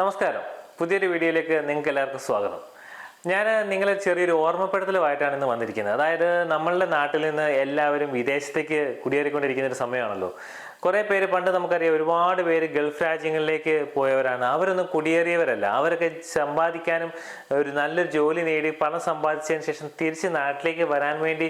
നമസ്കാരം. പുതിയൊരു വീഡിയോയിലേക്ക് നിങ്ങൾക്ക് എല്ലാവർക്കും സ്വാഗതം. ഞാൻ നിങ്ങളെ ചെറിയൊരു ഓർമ്മപ്പെടുത്തലുമായിട്ടാണ് ഇന്ന് വന്നിരിക്കുന്നത്. അതായത് നമ്മളുടെ നാട്ടിൽ നിന്ന് എല്ലാവരും വിദേശത്തേക്ക് കുടിയേറിക്കൊണ്ടിരിക്കുന്ന ഒരു സമയമാണല്ലോ. കുറേ പേര് പണ്ട് നമുക്കറിയാം ഒരുപാട് പേര് ഗൾഫ് രാജ്യങ്ങളിലേക്ക് പോയവരാണ്. അവരൊന്നും കുടിയേറിയവരല്ല. അവരൊക്കെ സമ്പാദിക്കാനും ഒരു നല്ലൊരു ജോലി നേടി പണം സമ്പാദിച്ചതിന് ശേഷം തിരിച്ച് നാട്ടിലേക്ക് വരാൻ വേണ്ടി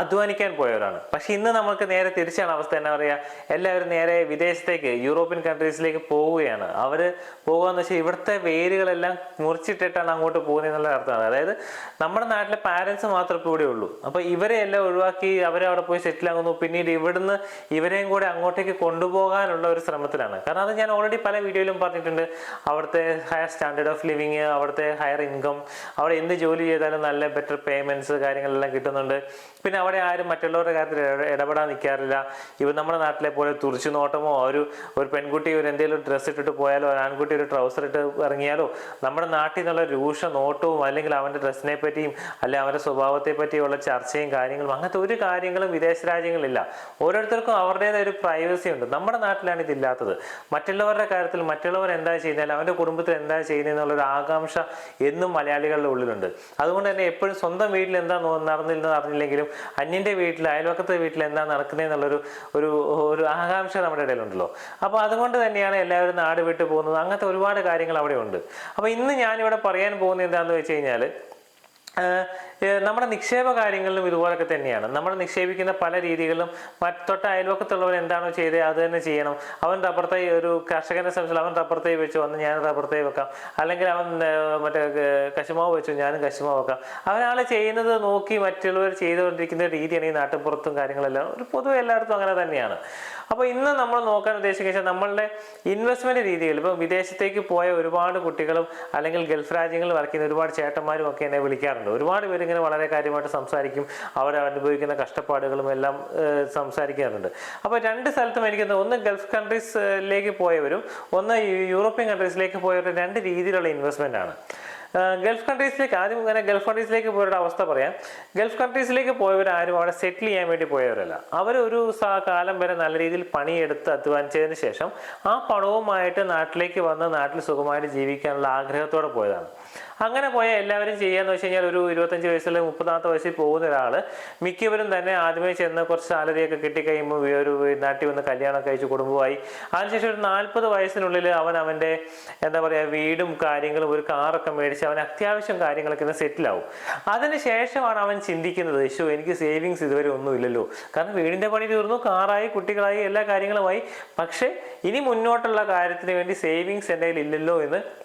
അധ്വാനിക്കാൻ പോയവരാണ്. പക്ഷെ ഇന്ന് നമുക്ക് നേരെ തിരിച്ചാണ് അവസ്ഥ എന്നാ പറയുക എല്ലാവരും നേരെ വിദേശത്തേക്ക് യൂറോപ്യൻ കൺട്രീസിലേക്ക് പോവുകയാണ്. അവർ പോകുകയെന്ന് വെച്ചാൽ ഇവിടുത്തെ വേരുകളെല്ലാം മുറിച്ചിട്ടിട്ടാണ് അങ്ങോട്ട് പോകുന്നത് എന്നുള്ള അർത്ഥമാണ്. അതായത് നമ്മുടെ നാട്ടിലെ പാരൻസ് മാത്രമേ ഇവിടെ ഉള്ളൂ അപ്പോൾ ഇവരെ എല്ലാം ഒഴിവാക്കി അവരെ അവിടെ പോയി സെറ്റിൽ ആകുന്നു. പിന്നീട് ഇവിടുന്ന് ഇവരെയും കൂടെ അങ്ങോട്ടേക്ക് കൊണ്ടുപോകാനുള്ള ഒരു ശ്രമത്തിലാണ്. കാരണം അത് ഞാൻ ഓൾറെഡി പല വീഡിയോയിലും പറഞ്ഞിട്ടുണ്ട്. അവിടുത്തെ ഹയർ സ്റ്റാൻഡേർഡ് ഓഫ് ലിവിങ് അവിടുത്തെ ഹയർ ഇൻകം അവിടെ എന്ത് ജോലി ചെയ്താലും നല്ല ബെറ്റർ പേയ്മെന്റ്സ് കാര്യങ്ങളെല്ലാം കിട്ടുന്നുണ്ട്. പിന്നെ അവിടെ ആരും മറ്റുള്ളവരുടെ കാര്യത്തിൽ ഇട- ഇടപെടാൻ നിൽക്കാറില്ല ഇവ നമ്മുടെ നാട്ടിലെ പോലെ തുറിച്ചു നോട്ടമോ ഒരു ഒരു പെൺകുട്ടി ഒരു എന്തെങ്കിലും ഡ്രസ്സ് ഇട്ടിട്ട് പോയാലോ ഒരു ആൺകുട്ടി ഒരു ട്രൗസർ ഇട്ട് ഇറങ്ങിയാലോ നമ്മുടെ നാട്ടിൽ നിന്നുള്ള രൂക്ഷ നോട്ടവും അല്ലെങ്കിൽ അവന്റെ ഡ്രസ്സിനെ പറ്റിയും അല്ലെ അവന്റെ സ്വഭാവത്തെ പറ്റിയുള്ള ചർച്ചയും കാര്യങ്ങളും അങ്ങനത്തെ ഒരു കാര്യങ്ങളും വിദേശ രാജ്യങ്ങളില്ല ഓരോരുത്തർക്കും അവരുടേതായ ഒരു പ്രൈവസി ഉണ്ട്. നമ്മുടെ നാട്ടിലാണ് ഇതില്ലാത്തത്. മറ്റുള്ളവരുടെ കാര്യത്തിൽ മറ്റുള്ളവർ എന്താ ചെയ്യുന്നത് അവന്റെ കുടുംബത്തിൽ എന്താ ചെയ്യുന്നത് എന്നുള്ളൊരു ആകാംക്ഷ എന്നും മലയാളികളുടെ ഉള്ളിലുണ്ട്. അതുകൊണ്ട് തന്നെ എപ്പോഴും സ്വന്തം വീട്ടിൽ എന്താ നടന്നില്ലെന്ന് അറിഞ്ഞില്ലെങ്കിലും അന്യന്റെ വീട്ടിൽ അയൽവക്കത്തെ വീട്ടിൽ എന്താ നടക്കുന്നത് എന്നുള്ളൊരു ഒരു ഒരു ആകാംക്ഷ നമ്മുടെ ഇടയിലുണ്ടല്ലോ. അപ്പോൾ അതുകൊണ്ട് തന്നെയാണ് എല്ലാവരും നാട് വിട്ടു പോകുന്നത്. അങ്ങനത്തെ ഒരുപാട് കാര്യങ്ങൾ അവിടെ ഉണ്ട് അപ്പോൾ ഇന്ന് ഞാനിവിടെ പറയാൻ പോകുന്നത് എന്താണെന്ന് വെച്ച് കഴിഞ്ഞാൽ നമ്മുടെ നിക്ഷേപ കാര്യങ്ങളിലും ഇതുപോലൊക്കെ തന്നെയാണ്. നമ്മൾ നിക്ഷേപിക്കുന്ന പല രീതികളിലും മറ്റൊട്ട അയൽവക്കത്തുള്ളവർ എന്താണോ ചെയ്തത് അത് തന്നെ ചെയ്യണം. അവൻ റബ്ബർ തൈ ഒരു കർഷകനെ സംബന്ധിച്ച് അവൻ റബ്ബർ തൈ വെച്ചു വന്ന് ഞാൻ റബ്ബർ തൈ വെക്കാം. അല്ലെങ്കിൽ അവൻ മറ്റേ കശുമാവ് വെച്ചു ഞാനും കശുമാവ് വെക്കാം. അവനാൾ ചെയ്യുന്നത് നോക്കി മറ്റുള്ളവർ ചെയ്തുകൊണ്ടിരിക്കുന്ന രീതിയാണ് ഈ നാട്ടിൻപുറത്തും കാര്യങ്ങളെല്ലാം. ഒരു പൊതുവെ എല്ലായിടത്തും അങ്ങനെ തന്നെയാണ്. അപ്പോൾ ഇന്ന് നമ്മൾ നോക്കാൻ ഉദ്ദേശിക്കുന്നത് നമ്മളുടെ ഇൻവെസ്റ്റ്മെന്റ് രീതികൾ ഇപ്പം വിദേശത്തേക്ക് പോയ ഒരുപാട് കുട്ടികളും അല്ലെങ്കിൽ ഗൾഫ് രാജ്യങ്ങളിൽ വർക്ക് ചെയ്യുന്ന ഒരുപാട് ചേട്ടന്മാരും ഒക്കെ എന്നെ വിളിക്കാറുണ്ട്. ഒരുപാട് പേര് ഇങ്ങനെ വളരെ കാര്യമായിട്ട് സംസാരിക്കും. അവർ അനുഭവിക്കുന്ന കഷ്ടപ്പാടുകളും എല്ലാം സംസാരിക്കാറുണ്ട്. അപ്പോൾ രണ്ട് സ്ഥലത്തും എനിക്ക് ഒന്ന് ഗൾഫ് കൺട്രീസിലേക്ക് പോയവരും ഒന്ന് യൂറോപ്യൻ കൺട്രീസിലേക്ക് പോയവരും രണ്ട് രീതിയിലുള്ള ഇൻവെസ്റ്റ്മെന്റ് ആണ്. ഗൾഫ് കൺട്രീസിലേക്ക് ആദ്യം ഇങ്ങനെ ഗൾഫ് കൺട്രീസിലേക്ക് പോയവരുടെ അവസ്ഥ പറയാം. ഗൾഫ് കൺട്രീസിലേക്ക് പോയവർ ആരും അവിടെ സെറ്റിൽ ചെയ്യാൻ വേണ്ടി പോയവരല്ല. അവർ ഒരു കാലം വരെ നല്ല രീതിയിൽ പണിയെടുത്ത് അധ്വാനിച്ചതിന് ശേഷം ആ പണവുമായിട്ട് നാട്ടിലേക്ക് വന്ന് നാട്ടിൽ സുഖമായിട്ട് ജീവിക്കാനുള്ള ആഗ്രഹത്തോടെ പോയതാണ്. അങ്ങനെ പോയ എല്ലാവരും ചെയ്യാന്ന് വെച്ച് കഴിഞ്ഞാൽ ഒരു ഇരുപത്തഞ്ച് വയസ്സിൽ മുപ്പതാമത്തെ വയസ്സിൽ പോകുന്ന ഒരാൾ മിക്കവരും തന്നെ ആദ്യമേ ചെന്ന് കുറച്ച് സാലറിയൊക്കെ കിട്ടിക്കഴിയുമ്പോൾ ഒരു നാട്ടിൽ വന്ന് കല്യാണം കഴിച്ച് കുടുംബമായി. അതിനുശേഷം ഒരു നാൽപ്പത് വയസ്സിനുള്ളിൽ അവൻ അവന്റെ എന്താ പറയുക വീടും കാര്യങ്ങളും ഒരു കാറൊക്കെ മേടിച്ച് അവൻ അത്യാവശ്യം കാര്യങ്ങളൊക്കെ ഒന്ന് സെറ്റിൽ ആവും അതിന് ശേഷമാണ് അവൻ ചിന്തിക്കുന്നത് യേശു എനിക്ക് സേവിങ്സ് ഇതുവരെ ഒന്നും ഇല്ലല്ലോ. കാരണം വീടിന്റെ പണി തീർന്നു കാറായി കുട്ടികളായി എല്ലാ കാര്യങ്ങളുമായി. പക്ഷേ ഇനി മുന്നോട്ടുള്ള കാര്യത്തിന് വേണ്ടി സേവിങ്സ് എന്റെ കയ്യിൽ ഇല്ലല്ലോ എന്ന്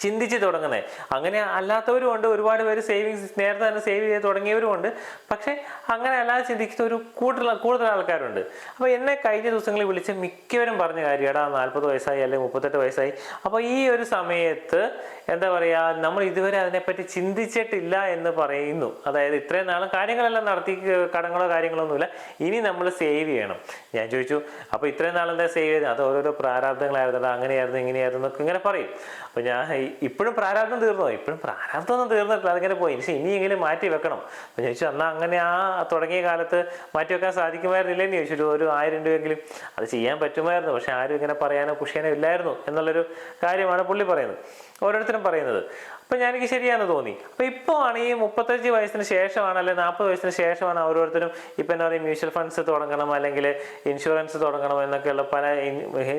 ചിന്തിച്ച് തുടങ്ങുന്നത് അങ്ങനെ അല്ലാത്തവരും ഉണ്ട് ഒരുപാട് പേര് സേവിങ്സ് നേരത്തെ തന്നെ സേവ് ചെയ്ത് തുടങ്ങിയവരും ഉണ്ട്. പക്ഷേ അങ്ങനെ അല്ലാതെ ചിന്തിക്കുന്ന ഒരു കൂടുതൽ കൂടുതൽ ആൾക്കാരുണ്ട്. അപ്പോൾ എന്നെ കഴിഞ്ഞ ദിവസങ്ങളിൽ വിളിച്ച് മിക്കവരും പറഞ്ഞ കാര്യം എടാ നാൽപ്പത് വയസ്സായി അല്ലെങ്കിൽ മുപ്പത്തെട്ട് വയസ്സായി. അപ്പോൾ ഈ ഒരു സമയത്ത് എന്താ പറയുക നമ്മൾ ഇതുവരെ അതിനെപ്പറ്റി ചിന്തിച്ചിട്ടില്ല എന്ന് പറയുന്നു. അതായത് ഇത്രയും നാളും കാര്യങ്ങളെല്ലാം നടത്തി കടങ്ങളോ കടങ്ങളോ കാര്യങ്ങളൊന്നുമില്ല ഇനി നമ്മൾ സേവ് ചെയ്യണം. ഞാൻ ചോദിച്ചു അപ്പോൾ ഇത്രയും നാളെന്താ സേവ് ചെയ്തത് അത് ഓരോരോ പ്രാരാബ്ദങ്ങളായിരുന്നു അങ്ങനെയായിരുന്നു ഇങ്ങനെയായിരുന്നു എന്നൊക്കെ ഇങ്ങനെ പറയും. അപ്പോൾ ഞാൻ ഇപ്പോഴും പ്രാരാബ്ദം തീർന്നോ? ഇപ്പോഴും പ്രാരാബ്ദമൊന്നും തീർന്നിട്ടില്ല. അതിങ്ങനെ പോയി. പക്ഷേ ഇനിയെങ്കിലും മാറ്റി വെക്കണം. അപ്പോൾ ഞാൻ ചോദിച്ചു എന്നാൽ അങ്ങനെ ആ തുടങ്ങിയ കാലത്ത് മാറ്റി വെക്കാൻ സാധിക്കുമായിരുന്നില്ല? എന്ന് ചോദിച്ചു. ഒരു ആയിരം രൂപയെങ്കിലും അത് ചെയ്യാൻ പറ്റുമായിരുന്നു. പക്ഷെ ആരും ഇങ്ങനെ പറയാനോ പുഷിയാനോ ഇല്ലായിരുന്നു എന്നുള്ളൊരു കാര്യമാണ് പുള്ളി പറയുന്നത്. ഓരോരുത്തരും പറയുന്നത്. അപ്പോൾ ഞാൻ എനിക്ക് ശരിയാണെന്ന് തോന്നി. അപ്പോൾ ഇപ്പോൾ ആണ് ഈ മുപ്പത്തഞ്ച് വയസ്സിന് ശേഷമാണ് അല്ലെങ്കിൽ നാൽപ്പത് വയസ്സിന് ശേഷമാണ് ഓരോരുത്തരും ഇപ്പം എന്താ പറയുക മ്യൂച്വൽ ഫണ്ട്സ് തുടങ്ങണം അല്ലെങ്കിൽ ഇൻഷുറൻസ് തുടങ്ങണം എന്നൊക്കെയുള്ള പല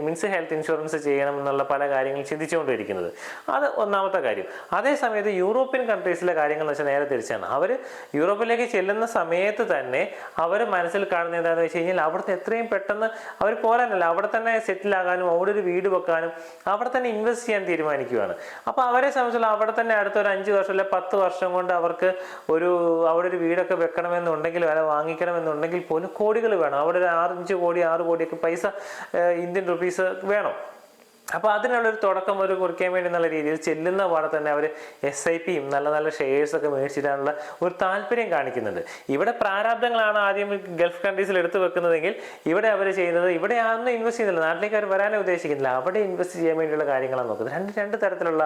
മീൻസ് ഹെൽത്ത് ഇൻഷുറൻസ് ചെയ്യണം എന്നുള്ള പല കാര്യങ്ങൾ ചിന്തിച്ചുകൊണ്ടിരിക്കുന്നത്. അത് ഒന്നാമത്തെ കാര്യം. അതേ സമയത്ത് യൂറോപ്യൻ കൺട്രീസിലെ കാര്യങ്ങൾ എന്ന് വെച്ചാൽ നേരെ തിരിച്ചാണ്. അവർ യൂറോപ്പിലേക്ക് ചെല്ലുന്ന സമയത്ത് തന്നെ അവർ മനസ്സിൽ കാണുന്ന എന്താണെന്ന് വെച്ച് കഴിഞ്ഞാൽ അവിടുത്തെ എത്രയും പെട്ടെന്ന് അവർ പോരാനല്ല അവിടെ തന്നെ സെറ്റിൽ ആകാനും അവിടെ ഒരു വീട് വെക്കാനും അവിടെ തന്നെ ഇൻവെസ്റ്റ് ചെയ്യാൻ തീരുമാനിക്കുകയാണ് അപ്പോൾ അവരെ സംബന്ധിച്ചുള്ള അവിടെ തന്നെ അടുത്ത ഒരു അഞ്ച് വർഷം അല്ലെ പത്ത് വർഷം കൊണ്ട് അവർക്ക് ഒരു അവിടെ ഒരു വീടൊക്കെ വെക്കണമെന്നുണ്ടെങ്കിൽ വില വാങ്ങിക്കണമെന്നുണ്ടെങ്കിൽ പോലും കോടികൾ വേണം. അവിടെ ഒരു ആറഞ്ച് കോടി ആറ് കോടിയൊക്കെ പൈസ ഇന്ത്യൻ റുപ്പീസ് വേണം. അപ്പോൾ അതിനുള്ളൊരു തുടക്കം ഒരു കുറിക്കാൻ വേണ്ടി എന്നുള്ള രീതിയിൽ ചെല്ലുന്ന പാടെ തന്നെ അവർ എസ് ഐ പിയും നല്ല നല്ല ഷെയർസ് ഒക്കെ മേടിച്ചിടാനുള്ള ഒരു താല്പര്യം കാണിക്കുന്നുണ്ട്. ഇവിടെ പ്രാരാബ്ദങ്ങളാണ് ആദ്യം ഗൾഫ് കൺട്രീസിൽ എടുത്തു വെക്കുന്നതെങ്കിൽ ഇവിടെ അവർ ചെയ്യുന്നത് ഇവിടെ ഒന്നും ഇൻവെസ്റ്റ് ചെയ്യുന്നില്ല. നാട്ടിലേക്ക് അവർ വരാനേ ഉദ്ദേശിക്കുന്നില്ല. അവിടെ ഇൻവെസ്റ്റ് ചെയ്യാൻ വേണ്ടിയുള്ള കാര്യങ്ങളാണ് നോക്കുന്നത്. രണ്ട് രണ്ട് തരത്തിലുള്ള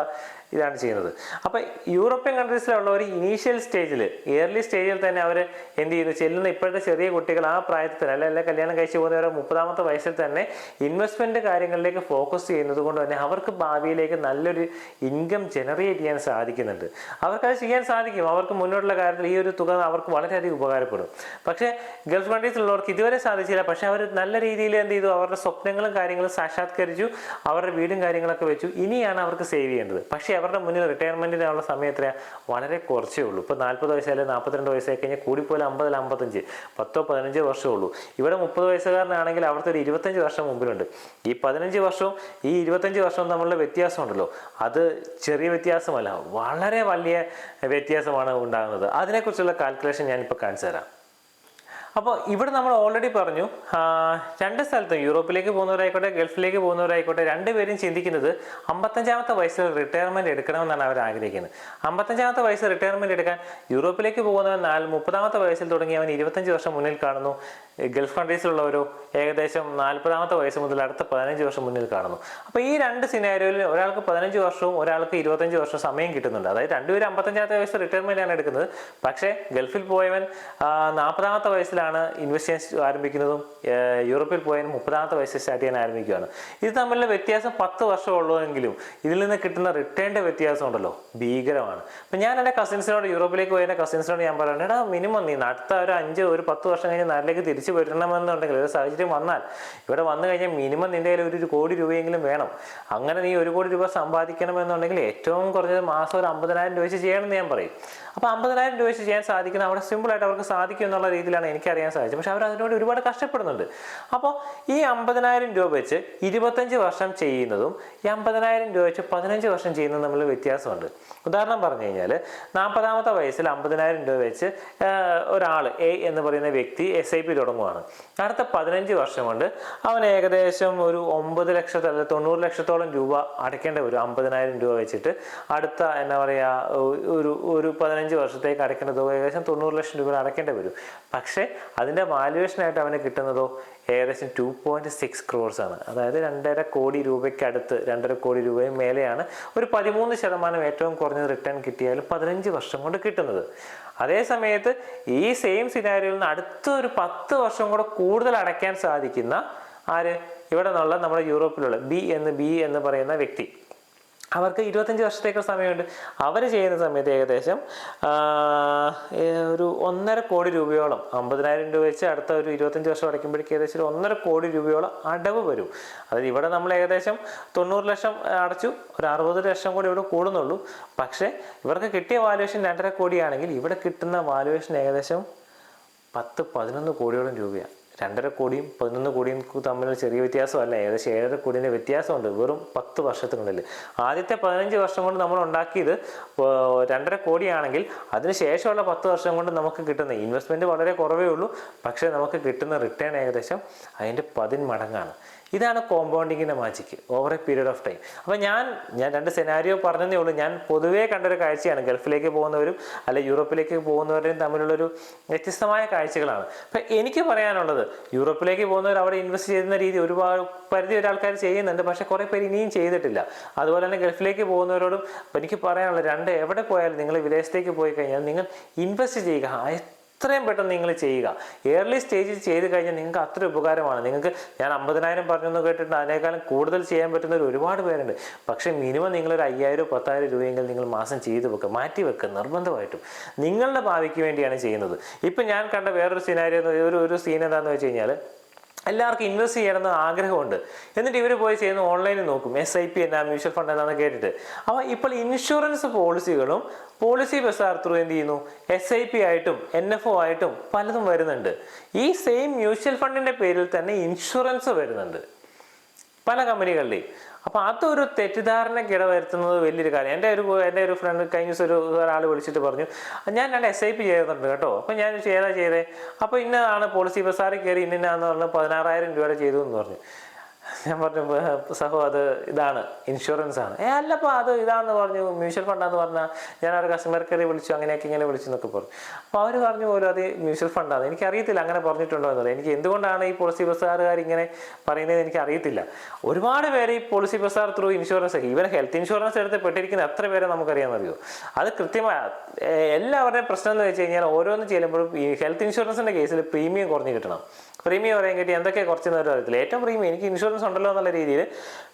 ഇതാണ് ചെയ്യുന്നത്. അപ്പോൾ യൂറോപ്യൻ കൺട്രീസിലുള്ള ഒരു ഇനീഷ്യൽ സ്റ്റേജിൽ ഇയർലി സ്റ്റേജിൽ തന്നെ അവർ എന്ത് ചെയ്യുന്നു? ചെല്ലുന്ന ഇപ്പോഴത്തെ ചെറിയ കുട്ടികൾ ആ പ്രായത്തിൽ അല്ലെ അല്ലെ കല്യാണം കഴിച്ചു പോകുന്നവരെ മുപ്പതാമത്തെ വയസ്സിൽ തന്നെ ഇൻവെസ്റ്റ്മെന്റ് കാര്യങ്ങളിലേക്ക് ഫോക്കസ് ചെയ്യുന്നതും ചെയ്യുന്നത് കൊണ്ട് തന്നെ അവർക്ക് ഭാവിയിലേക്ക് നല്ലൊരു ഇൻകം ജനറേറ്റ് ചെയ്യാൻ സാധിക്കുന്നുണ്ട്. അവർക്കത് ചെയ്യാൻ സാധിക്കും. അവർക്ക് മുന്നോട്ടുള്ള കാര്യത്തിൽ ഈ ഒരു തുക അവർക്ക് വളരെയധികം ഉപകാരപ്പെടും. പക്ഷേ ഗൾഫ് കൺട്രീസിലുള്ളവർക്ക് ഇതുവരെ സാധിച്ചില്ല. പക്ഷേ അവർ നല്ല രീതിയിൽ എന്ത് ചെയ്തു? അവരുടെ സ്വപ്നങ്ങളും കാര്യങ്ങളും സാക്ഷാത്കരിച്ചു. അവരുടെ വീടും കാര്യങ്ങളൊക്കെ വെച്ചു. ഇനിയാണ് അവർക്ക് സേവ് ചെയ്യേണ്ടത്. പക്ഷേ അവരുടെ മുന്നിൽ റിട്ടയർമെന്റിനുള്ള സമയം എത്രയാ? വളരെ കുറച്ചേ ഉള്ളൂ. ഇപ്പോൾ നാൽപ്പത് വയസ്സായാലും നാൽപ്പത്തിരണ്ട് വയസ്സായി കഴിഞ്ഞാൽ കൂടിപ്പോലെ അമ്പതിൽ അമ്പത്തഞ്ച്. പത്തോ പതിനഞ്ചോ വർഷമേ ഉള്ളൂ. ഇവിടെ മുപ്പത് വയസ്സുകാരനാണെങ്കിൽ അവിടുത്തെ ഒരു ഇരുപത്തഞ്ച് വർഷം മുമ്പിലുണ്ട്. ഈ പതിനഞ്ച് വർഷവും ഈ ഇരുപത്തഞ്ച് വർഷവും തമ്മിലുള്ള വ്യത്യാസമുണ്ടല്ലോ. അത് ചെറിയ വ്യത്യാസമല്ല വളരെ വലിയ വ്യത്യാസമാണ് ഉണ്ടാകുന്നത്. അതിനെക്കുറിച്ചുള്ള കാൽക്കുലേഷൻ ഞാനിപ്പോൾ കാണിച്ചു തരാം അപ്പോൾ ഇവിടെ നമ്മൾ ഓൾറെഡി പറഞ്ഞു രണ്ട് സ്ഥലത്തും യൂറോപ്പിലേക്ക് പോകുന്നവരായിക്കോട്ടെ ഗൾഫിലേക്ക് പോകുന്നവരായിക്കോട്ടെ രണ്ടുപേരും ചിന്തിക്കുന്നത് അമ്പത്തഞ്ചാമത്തെ വയസ്സിൽ റിട്ടയർമെന്റ് എടുക്കണമെന്നാണ് അവർ ആഗ്രഹിക്കുന്നത്. അമ്പത്തഞ്ചാമത്തെ വയസ്സിൽ റിട്ടയർമെന്റ് എടുക്കാൻ യൂറോപ്പിലേക്ക് പോകുന്നവൻ നാല് മുപ്പതാമത്തെ വയസ്സിൽ തുടങ്ങി അവൻ ഇരുപത്തഞ്ച് വർഷം മുന്നിൽ കാണുന്നു. ഗൾഫ് കൺട്രീസിലുള്ളവരോ ഏകദേശം നാൽപ്പതാമത്തെ വയസ്സ് മുതൽ അടുത്ത പതിനഞ്ച് വർഷം മുന്നിൽ കാണുന്നു. അപ്പോൾ ഈ രണ്ട് സിനാരിയോയിൽ ഒരാൾക്ക് പതിനഞ്ച് വർഷവും ഒരാൾക്ക് ഇരുപത്തഞ്ച് വർഷം സമയം കിട്ടുന്നുണ്ട്. അതായത് രണ്ടുപേരും അമ്പത്തഞ്ചാമത്തെ വയസ്സ് ആണ് എടുക്കുന്നത്. പക്ഷേ ഗൾഫിൽ പോയവൻ നാൽപ്പതാമത്തെ വയസ്സിലാണ് ഇൻവെസ്റ്റ് ചെയ്യാൻ ആരംഭിക്കുന്നതും യൂറോപ്പിൽ പോയതിന് മുപ്പതാമത്തെ വയസ്സിൽ സ്റ്റാർട്ട് ചെയ്യാൻ ആരംഭിക്കുകയാണ്. ഇത് തമ്മിലുള്ള വ്യത്യാസം പത്ത് വർഷം ഉള്ളതെങ്കിലും ഇതിൽ നിന്ന് കിട്ടുന്ന റിട്ടേണിന്റെ വ്യത്യാസം ഉണ്ടല്ലോ ഭീകരമാണ്. അപ്പം ഞാൻ എന്റെ കസിൻസിനോട് യൂറോപ്പിലേക്ക് പോയ എന്റെ കസിൻസിനോട് ഞാൻ പറയുന്നത് എടാ മിനിമം നീ അടുത്ത ഒരു അഞ്ച് ഒരു പത്ത് വർഷം കഴിഞ്ഞ് നാട്ടിലേക്ക് തിരിച്ചു വരണമെന്നുണ്ടെങ്കിൽ ഒരു സാഹചര്യം വന്നാൽ ഇവിടെ വന്നു കഴിഞ്ഞാൽ മിനിമം നിന്റെ കയ്യിൽ ഒരു കോടി രൂപയെങ്കിലും വേണം. അങ്ങനെ നീ ഒരു കോടി രൂപ സമ്പാദിക്കണമെന്നുണ്ടെങ്കിൽ ഏറ്റവും കുറഞ്ഞത് മാസം ഒരു അമ്പതിനായിരം രൂപ വെച്ച് ചെയ്യണമെന്ന് ഞാൻ പറയും. അപ്പോൾ അമ്പതിനായിരം രൂപ വെച്ച് ചെയ്യാൻ സാധിക്കുന്ന അവിടെ സിമ്പിളായിട്ട് അവർക്ക് സാധിക്കും എന്നുള്ള രീതിയിലാണ് എനിക്കറിയാൻ സാധിച്ചത്. പക്ഷെ അവർ അതിനോട് ഒരുപാട് കഷ്ടപ്പെടുന്നുണ്ട്. അപ്പോൾ ഈ അമ്പതിനായിരം രൂപ വെച്ച് ഇരുപത്തഞ്ച് വർഷം ചെയ്യുന്നതും ഈ അമ്പതിനായിരം രൂപ വെച്ച് പതിനഞ്ച് വർഷം ചെയ്യുന്നതും തമ്മിൽ വ്യത്യാസമുണ്ട്. ഉദാഹരണം പറഞ്ഞു കഴിഞ്ഞാൽ നാൽപ്പതാമത്തെ വയസ്സിൽ അമ്പതിനായിരം രൂപ വെച്ച് ഒരാൾ എ എന്ന് പറയുന്ന വ്യക്തി എസ് ഐ പി തുടങ്ങുവാണ്. അടുത്ത പതിനഞ്ച് വർഷം കൊണ്ട് അവൻ ഏകദേശം ഒരു ഒമ്പത് ലക്ഷത്തി അല്ലെങ്കിൽ തൊണ്ണൂറ് ലക്ഷത്തോളം രൂപ അടയ്ക്കേണ്ടി വരും അമ്പതിനായിരം രൂപ വെച്ചിട്ട് അടുത്ത എന്താ പറയുക ഒരു ഒരു പതിനഞ്ച് വർഷത്തേക്ക് അടയ്ക്കേണ്ട തുക ഏകദേശം തൊണ്ണൂറ് ലക്ഷം രൂപ അടയ്ക്കേണ്ടി വരും. പക്ഷേ അതിന്റെ വാല്യുവേഷനായിട്ട് അവന് കിട്ടുന്നതോ ഏകദേശം ടു പോയിന്റ് സിക്സ് ക്രോർസ് ആണ്. അതായത് രണ്ടര കോടി രൂപയ്ക്കടുത്ത് രണ്ടര കോടി രൂപയും മേലെയാണ് ഒരു പതിമൂന്ന് ശതമാനം ഏറ്റവും കുറഞ്ഞ റിട്ടേൺ കിട്ടിയാലും പതിനഞ്ച് വർഷം കൊണ്ട് കിട്ടുന്നത്. അതേ സമയത്ത് ഈ സെയിം സിനാരിയിൽ നിന്ന് അടുത്ത ഒരു പത്ത് വർഷം കൂടെ കൂടുതൽ അടയ്ക്കാൻ സാധിക്കുന്ന ആര്? ഇവിടെ നിന്നുള്ള നമ്മുടെ യൂറോപ്പിലുള്ള ബി എന്ന് ബി എന്ന് പറയുന്ന വ്യക്തി. അവർക്ക് ഇരുപത്തഞ്ച് വർഷത്തേക്ക് സമയമുണ്ട്. അവർ ചെയ്യുന്ന സമയത്ത് ഏകദേശം ഒരു ഒന്നര കോടി രൂപയോളം അമ്പതിനായിരം രൂപ വെച്ച് അടുത്ത ഒരു ഇരുപത്തഞ്ച് വർഷം അടയ്ക്കുമ്പോഴേക്ക് ഏകദേശം ഒരു ഒന്നര കോടി രൂപയോളം അടവ് വരും. അതായത് ഇവിടെ നമ്മൾ ഏകദേശം തൊണ്ണൂറ് ലക്ഷം അടച്ചു. ഒരു അറുപത് ലക്ഷം കൂടി ഇവിടെ കൂടുന്നുള്ളൂ. പക്ഷേ ഇവർക്ക് കിട്ടിയ വാല്യുവേഷൻ രണ്ടര കോടിയാണെങ്കിൽ ഇവിടെ കിട്ടുന്ന വാല്യുവേഷൻ ഏകദേശം പത്ത് പതിനൊന്ന് കോടിയോളം രൂപയാണ്. രണ്ടര കോടിയും പതിനൊന്ന് കോടിയും തമ്മിൽ ചെറിയ വ്യത്യാസമല്ല. ഏകദേശം ഏഴര കോടിന്റെ വ്യത്യാസമുണ്ട്. വെറും പത്ത് വർഷത്തിനുള്ളിൽ. ആദ്യത്തെ പതിനഞ്ച് വർഷം കൊണ്ട് നമ്മൾ ഉണ്ടാക്കിയത് രണ്ടര കോടിയാണെങ്കിൽ അതിനുശേഷമുള്ള പത്ത് വർഷം കൊണ്ട് നമുക്ക് കിട്ടുന്ന ഇൻവെസ്റ്റ്മെന്റ് വളരെ കുറവേ ഉള്ളൂ. പക്ഷേ നമുക്ക് കിട്ടുന്ന റിട്ടേൺ ഏകദേശം അതിന്റെ പതിന്മടങ്ങാണ്. ഇതാണ് കോമ്പൗണ്ടിങ്ങിന്റെ magic over a period of time അപ്പോൾ ഞാൻ ഞാൻ രണ്ട് സെനാരിയോ പറഞ്ഞതേ ഉള്ളൂ. ഞാൻ പൊതുവേ കണ്ടൊരു കാഴ്ചയാണ്. ഗൾഫിലേക്ക് പോകുന്നവരും അല്ലെ യൂറോപ്പിലേക്ക് പോകുന്നവരുടെയും തമ്മിലുള്ളൊരു വ്യത്യസ്തമായ കാഴ്ചകളാണ്. അപ്പം എനിക്ക് പറയാനുള്ളത് യൂറോപ്പിലേക്ക് പോകുന്നവർ അവിടെ ഇൻവെസ്റ്റ് ചെയ്യുന്ന രീതി ഒരുപാട് പരിധി ഒരാൾക്കാർ ചെയ്യുന്നുണ്ട്. പക്ഷേ കുറേ പേര് ഇനിയും ചെയ്തിട്ടില്ല. അതുപോലെ തന്നെ ഗൾഫിലേക്ക് പോകുന്നവരോടും എനിക്ക് പറയാനുള്ളത് രണ്ട് എവിടെ പോയാലും നിങ്ങൾ വിദേശത്തേക്ക് പോയി കഴിഞ്ഞാൽ നിങ്ങൾ ഇൻവെസ്റ്റ് ചെയ്യുക. എത്രയും പെട്ടെന്ന് നിങ്ങൾ ചെയ്യുക. ഏർലി സ്റ്റേജിൽ ചെയ്ത് കഴിഞ്ഞാൽ നിങ്ങൾക്ക് അത്ര ഉപകാരമാണ്. നിങ്ങൾക്ക് ഞാൻ അമ്പതിനായിരം പറഞ്ഞെന്ന് കേട്ടിട്ട് അതിനേക്കാളും കൂടുതൽ ചെയ്യാൻ പറ്റുന്നവർ ഒരുപാട് പേരുണ്ട്. പക്ഷേ മിനിമം നിങ്ങളൊരു അയ്യായിരം പത്തായിരം രൂപയെങ്കിലും നിങ്ങൾ മാസം ചെയ്ത് വെക്കുക മാറ്റി വെക്കുക നിർബന്ധമായിട്ടും. നിങ്ങളുടെ ഭാവിക്ക് വേണ്ടിയാണ് ചെയ്യുന്നത്. ഇപ്പം ഞാൻ കണ്ട വേറൊരു സിനാരി ഒരു ഒരു സീൻ എന്താണെന്ന് വെച്ച് കഴിഞ്ഞാൽ എല്ലാവർക്കും ഇൻവെസ്റ്റ് ചെയ്യണമെന്ന് ആഗ്രഹമുണ്ട്. എന്നിട്ട് ഇവർ പോയി ചെയ്യുന്ന ഓൺലൈനിൽ നോക്കും. എസ് ഐ പി എന്നാ മ്യൂച്വൽ ഫണ്ട് എന്നാന്ന് കേട്ടിട്ട്. അപ്പോൾ ഇപ്പോൾ ഇൻഷുറൻസ് പോളിസികളും പോളിസി ബസാർ ത്രൂ എന്ത് ചെയ്യുന്നു? എസ് ഐ പി ആയിട്ടും എൻ എഫ് ഒ ആയിട്ടും പലതും വരുന്നുണ്ട്. ഈ സെയിം മ്യൂച്വൽ ഫണ്ടിന്റെ പേരിൽ തന്നെ ഇൻഷുറൻസ് വരുന്നുണ്ട്. പല കമ്പനികളുടെയും അപ്പോൾ അതൊരു തെറ്റിദ്ധാരണ തെറ്റിദ്ധാരണയ്ക്കിട വരുത്തുന്നത് വലിയൊരു കാര്യം. എന്റെ ഒരു എന്റെ ഒരു ഫ്രണ്ട് കഴിഞ്ഞ ദിവസം ഒരു ഒരാൾ വിളിച്ചിട്ട് പറഞ്ഞു ഞാൻ രണ്ട് എസ് ഐ പി ചെയ്യുന്നുണ്ട് കേട്ടോ. അപ്പോൾ ഞാൻ ചെയ്താ ചെയ്തേ? അപ്പോൾ ഇന്നതാണ് പോളിസി ബസാറിൽ കയറി ഇന്നാന്ന് പറഞ്ഞ് പതിനാറായിരം രൂപയുടെ ചെയ്തു എന്ന് പറഞ്ഞു. ഞാൻ പറഞ്ഞു സഹോ അത് ഇതാണ് ഇൻഷുറൻസ് ആണ്. ഏ അല്ലപ്പോൾ അത് ഇതാണെന്ന് പറഞ്ഞു മ്യൂച്വൽ ഫണ്ടാന്ന് പറഞ്ഞാൽ ഞാൻ ഒരു കസ്റ്റമർ കയറി വിളിച്ചു അങ്ങനെയൊക്കെ ഇങ്ങനെ വിളിച്ചു എന്നൊക്കെ പറഞ്ഞു. അപ്പോൾ അവർ പറഞ്ഞു പോലും അത് മ്യൂച്വൽ ഫണ്ടാണ് എനിക്ക് അറിയത്തില്ല അങ്ങനെ പറഞ്ഞിട്ടുണ്ടോ എന്നത് എനിക്ക് എന്തുകൊണ്ടാണ് ഈ പോളിസി ബസാറുകാർ ഇങ്ങനെ പറയുന്നത് എനിക്ക് അറിയത്തില്ല ഒരുപാട് പേര് ഈ പോളിസി ബസാർ ത്രൂ ഇൻഷുറൻസ് ഇവരെ ഹെൽത്ത് ഇൻഷുറൻസ് എടുത്ത് പെട്ടിരിക്കുന്ന എത്ര പേരെ നമുക്കറിയാമെന്നറിയോ? അത് കൃത്യമായ എല്ലാവരുടെയും പ്രശ്നം എന്ന് വെച്ച് കഴിഞ്ഞാൽ ഓരോന്ന് ചെയ്യുമ്പോഴും ഈ ഹെൽത്ത് ഇൻഷുറൻസിന്റെ കേസിൽ പ്രീമിയം കുറഞ്ഞു കിട്ടണം. പ്രീമിയം പറയാൻ കിട്ടി എന്തൊക്കെ കുറച്ചെന്ന് അറിയത്തില്ല ഏറ്റവും പ്രീമിയം എനിക്ക് ഇൻഷുറൻസ് ഉണ്ടല്ലോ എന്നുള്ള രീതിയിൽ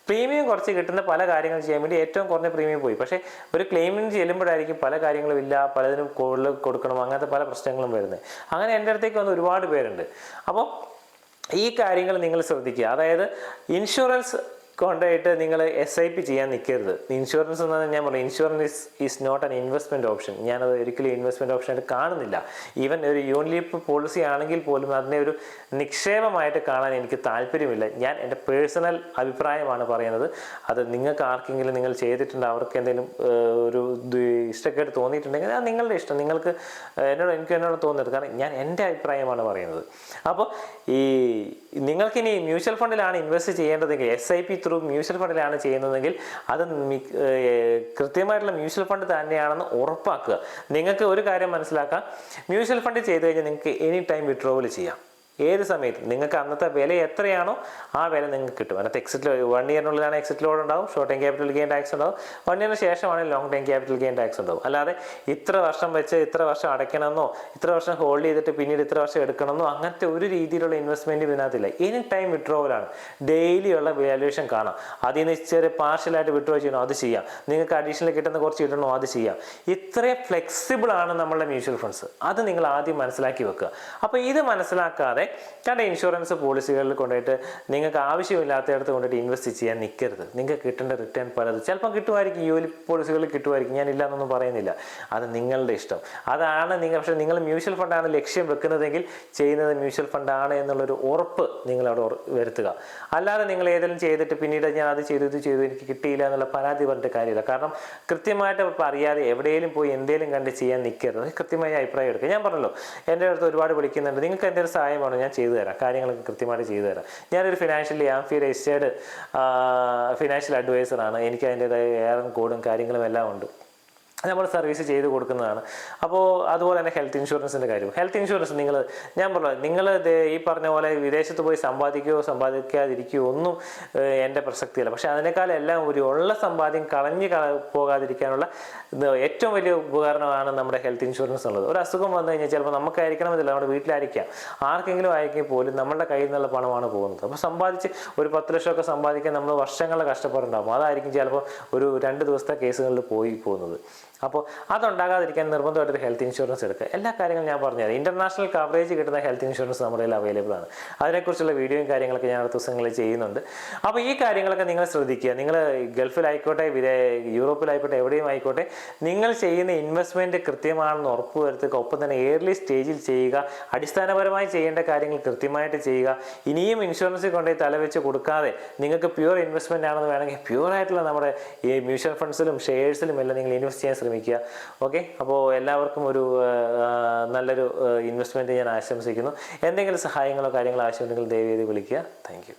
പ്രീമിയം കുറച്ച് കിട്ടുന്ന പല കാര്യങ്ങൾ ചെയ്യാൻ വേണ്ടി ഏറ്റവും കുറഞ്ഞ പ്രീമിയം പോയി. പക്ഷേ ഒരു ക്ലെയിമിന് ചെല്ലുമ്പോഴായിരിക്കും പല കാര്യങ്ങളും ഇല്ല പലതിനും കൂടുതൽ കൊടുക്കണം അങ്ങനത്തെ പല പ്രശ്നങ്ങളും വരുന്നത്. അങ്ങനെ എന്റെ അടുത്തേക്ക് വന്ന് ഒരുപാട് പേരുണ്ട്. അപ്പോൾ ഈ കാര്യങ്ങൾ നിങ്ങൾ ശ്രദ്ധിക്കുക. അതായത് ഇൻഷുറൻസ് കൊണ്ടുപോയിട്ട് നിങ്ങൾ എസ് ഐ പി ചെയ്യാൻ നിൽക്കരുത് ഇൻഷുറൻസ് എന്ന് ഞാൻ പറയും insurance is not an investment option ഞാനത് ഒരിക്കലും ഇൻവെസ്റ്റ്മെന്റ് ഓപ്ഷനായിട്ട് കാണുന്നില്ല. ഈവൻ ഒരു യൂണിലിപ്പ് പോളിസി ആണെങ്കിൽ പോലും അതിനെ ഒരു നിക്ഷേപമായിട്ട് കാണാൻ എനിക്ക് താല്പര്യമില്ല. ഞാൻ എന്റെ പേഴ്സണൽ അഭിപ്രായമാണ് പറയുന്നത്. അത് നിങ്ങൾക്ക് ആർക്കെങ്കിലും നിങ്ങൾ ചെയ്തിട്ടുണ്ട്? അവർക്ക് എന്തെങ്കിലും ഒരു ഇഷ്ടക്കേട് തോന്നിയിട്ടുണ്ടെങ്കിൽ അത് നിങ്ങളുടെ ഇഷ്ടം. നിങ്ങൾക്ക് എന്നോട് എനിക്ക് എന്നോട് തോന്നുന്നത് കാരണം ഞാൻ എന്റെ അഭിപ്രായമാണ് പറയുന്നത്. അപ്പോൾ ഈ നിങ്ങൾക്കിനി മ്യൂച്വൽ ഫണ്ടിലാണ് invest ചെയ്യേണ്ടതെങ്കിൽ S I P through mutual ഫണ്ടിലാണ് ചെയ്യുന്നതെങ്കിൽ അത് കൃത്യമായിട്ടുള്ള മ്യൂച്വൽ ഫണ്ട് തന്നെയാണെന്ന് ഉറപ്പാക്കുക. നിങ്ങൾക്ക് ഒരു കാര്യം മനസ്സിലാക്കാം. മ്യൂച്വൽ ഫണ്ട് ചെയ്ത് കഴിഞ്ഞാൽ നിങ്ങൾക്ക് എനി ടൈം വിഡ്രോവൽ ചെയ്യാം. ഏത് സമയത്തും. നിങ്ങൾക്ക് അന്നത്തെ വില എത്രയാണോ ആ വില നിങ്ങൾക്ക് കിട്ടും. അതിനകത്ത് എക്സിറ്റ് വൺ ഇയറിനുള്ളിലാണ് എക്സിറ്റ് ലോഡ് ഉണ്ടാവും. Short time capital gain tax ഉണ്ടാവും. വൺ ഇയറിന് ശേഷമാണ് long time capital gain tax ഉണ്ടാവും. അല്ലാതെ ഇത്ര വർഷം വെച്ച് ഇത്ര വർഷം അടയ്ക്കണമെന്നോ ഇത്ര വർഷം ഹോൾഡ് ചെയ്തിട്ട് പിന്നീട് ഇത്ര വർഷം എടുക്കണമെന്നോ അങ്ങനത്തെ ഒരു രീതിയിലുള്ള ഇൻവെസ്റ്റ്മെന്റ് ഇതിനകത്തില്ല. എനി ടൈം വിഡ്രോവലാണ് ഡെയിലി ഉള്ള വാല്യുവേഷൻ കാണാം. അതിൽ നിന്ന് ചെറിയ പാർഷ്യലായിട്ട് വിഡ്രോ ചെയ്യണോ അത് ചെയ്യാം. നിങ്ങൾക്ക് അഡീഷണൽ കിട്ടുന്ന കുറച്ച് ഇടണോ അത് ചെയ്യാം. ഇത്രയും ഫ്ലെക്സിബിൾ ആണ് നമ്മളുടെ മ്യൂച്വൽ ഫണ്ട്സ് അത് നിങ്ങൾ ആദ്യം മനസ്സിലാക്കി വെക്കുക. അപ്പോൾ ഇത് മനസ്സിലാക്കാതെ കാരണം ഇൻഷുറൻസ് പോളിസികളിൽ കൊണ്ടുപോയിട്ട് നിങ്ങൾക്ക് ആവശ്യമില്ലാത്തയിടത്ത് കൊണ്ടുപോയിട്ട് ഇൻവെസ്റ്റ് ചെയ്യാൻ നിൽക്കരുത്. നിങ്ങൾക്ക് കിട്ടേണ്ട റിട്ടേൺ പലത് ചിലപ്പം കിട്ടുമായിരിക്കും. യു പോളിസികളിൽ കിട്ടുമായിരിക്കും. ഞാൻ ഇല്ല എന്നൊന്നും പറയുന്നില്ല. അത് നിങ്ങളുടെ ഇഷ്ടം. അതാണ് നിങ്ങൾ പക്ഷേ നിങ്ങൾ മ്യൂച്വൽ ഫണ്ടാണ് ലക്ഷ്യം വെക്കുന്നതെങ്കിൽ ചെയ്യുന്നത് മ്യൂച്വൽ ഫണ്ടാണ് എന്നുള്ളൊരു ഉറപ്പ് നിങ്ങളവിടെ വരുത്തുക. അല്ലാതെ നിങ്ങൾ ഏതെങ്കിലും ചെയ്തിട്ട് പിന്നീട് ഞാൻ അത് ചെയ്തു ഇത് ചെയ്തു എനിക്ക് കിട്ടിയില്ല എന്നുള്ള പരാതി പറഞ്ഞിട്ട് കാര്യമില്ല. കാരണം കൃത്യമായിട്ട് അറിയാതെ എവിടെയെങ്കിലും പോയി എന്തെങ്കിലും കണ്ട് ചെയ്യാൻ നിൽക്കരുത്. കൃത്യമായി അഭിപ്രായം എടുക്കുക. ഞാൻ പറഞ്ഞല്ലോ എന്റെ അടുത്ത് ഒരുപാട് വിളിക്കുന്നുണ്ട്. നിങ്ങൾക്ക് എന്തെങ്കിലും സഹായമാണോ ഞാൻ ചെയ്തു തരാം. കാര്യങ്ങളൊക്കെ കൃത്യമായിട്ട് ചെയ്തു തരാം. ഞാനൊരു ഫിനാൻഷ്യലി ആംഫി രജിസ്റ്റേർഡ് ഫിനാൻഷ്യൽ അഡ്വൈസറാണ് എനിക്ക് അതിന്റെതായ ഏറെ കോഡും കാര്യങ്ങളും എല്ലാം ഉണ്ട്. നമ്മൾ സർവീസ് ചെയ്ത് കൊടുക്കുന്നതാണ്. അപ്പോൾ അതുപോലെ തന്നെ ഹെൽത്ത് ഇൻഷുറൻസിന്റെ കാര്യം. ഹെൽത്ത് ഇൻഷുറൻസ് നിങ്ങൾ ഞാൻ പറഞ്ഞു നിങ്ങൾ ഈ പറഞ്ഞ പോലെ വിദേശത്ത് പോയി സമ്പാദിക്കുകയോ സമ്പാദിക്കാതിരിക്കുകയോ ഒന്നും എന്റെ പ്രസക്തിയല്ല. പക്ഷേ അതിനേക്കാളെല്ലാം ഒരു ഉള്ള സമ്പാദ്യം കളഞ്ഞ് കള- പോകാതിരിക്കാനുള്ള ഏറ്റവും വലിയ ഉപകരണമാണ് നമ്മുടെ ഹെൽത്ത് ഇൻഷുറൻസ് എന്നുള്ളത്. ഒരു അസുഖം വന്നു കഴിഞ്ഞാൽ ചിലപ്പോൾ നമുക്കായിരിക്കണമെന്നില്ല നമ്മുടെ വീട്ടിലായിരിക്കാം. ആർക്കെങ്കിലും ആയിരിക്കും പോലും നമ്മുടെ കയ്യിൽ നിന്നുള്ള പണമാണ് പോകുന്നത്. അപ്പോൾ സമ്പാദിച്ച് ഒരു പത്ത് ലക്ഷമൊക്കെ സമ്പാദിക്കാൻ നമ്മൾ വർഷങ്ങളുടെ കഷ്ടപ്പാടുണ്ടാകും അതായിരിക്കും ചിലപ്പോൾ ഒരു രണ്ട് ദിവസത്തെ കേസുകളിൽ പോയി പോകുന്നത്. അപ്പോൾ അതുണ്ടാകാതിരിക്കാൻ നിർബന്ധമായിട്ട് ഒരു ഹെൽത്ത് ഇൻഷുറൻസ് എടുക്കുക. എല്ലാ കാര്യങ്ങളും ഞാൻ പറഞ്ഞത് ഇന്റർനാഷണൽ കവറേജ് കിട്ടുന്ന ഹെൽത്ത് ഇൻഷുറൻസ് നമ്മുടെ കയ്യിൽ അവൈലബിൾ ആണ്. അതിനെക്കുറിച്ചുള്ള വീഡിയോയും കാര്യങ്ങളൊക്കെ ഞാൻ അടുത്ത ദിവസങ്ങളിൽ ചെയ്യുന്നുണ്ട്. അപ്പോൾ ഈ കാര്യങ്ങളൊക്കെ നിങ്ങൾ ശ്രദ്ധിക്കുക. നിങ്ങൾ ഗൾഫിലായിക്കോട്ടെ വിദേ യൂറോപ്പിലായിക്കോട്ടെ എവിടെയും ആയിക്കോട്ടെ നിങ്ങൾ ചെയ്യുന്ന ഇൻവെസ്റ്റ്മെന്റ് കൃത്യമാണെന്ന് ഉറപ്പുവരുത്തുക. ഒപ്പം തന്നെ ഏർലി സ്റ്റേജിൽ ചെയ്യുക. അടിസ്ഥാനപരമായി ചെയ്യേണ്ട കാര്യങ്ങൾ കൃത്യമായിട്ട് ചെയ്യുക. ഇനിയും ഇൻഷുറൻസിൽ കൊണ്ടുപോയി തലവെച്ച് കൊടുക്കാതെ നിങ്ങൾക്ക് പ്യുവർ ഇൻവെസ്റ്റ്മെന്റ് ആണെന്ന് വേണമെങ്കിൽ പ്യുവർ ആയിട്ടുള്ള നമ്മുടെ ഈ മ്യൂച്വൽ ഫണ്ട്സിലും ഷെയർസിലും എല്ലാം നിങ്ങൾ ഇൻവെസ്റ്റ് ചെയ്യാൻ ശ്രമിക്കുക. ഓക്കെ അപ്പോൾ എല്ലാവർക്കും ഒരു നല്ലൊരു ഇൻവെസ്റ്റ്മെന്റ് ഞാൻ ആശംസിക്കുന്നു. എന്തെങ്കിലും സഹായങ്ങളോ കാര്യങ്ങളോ ആവശ്യമുണ്ടെങ്കിൽ ദയവേദി വിളിക്കുക. താങ്ക്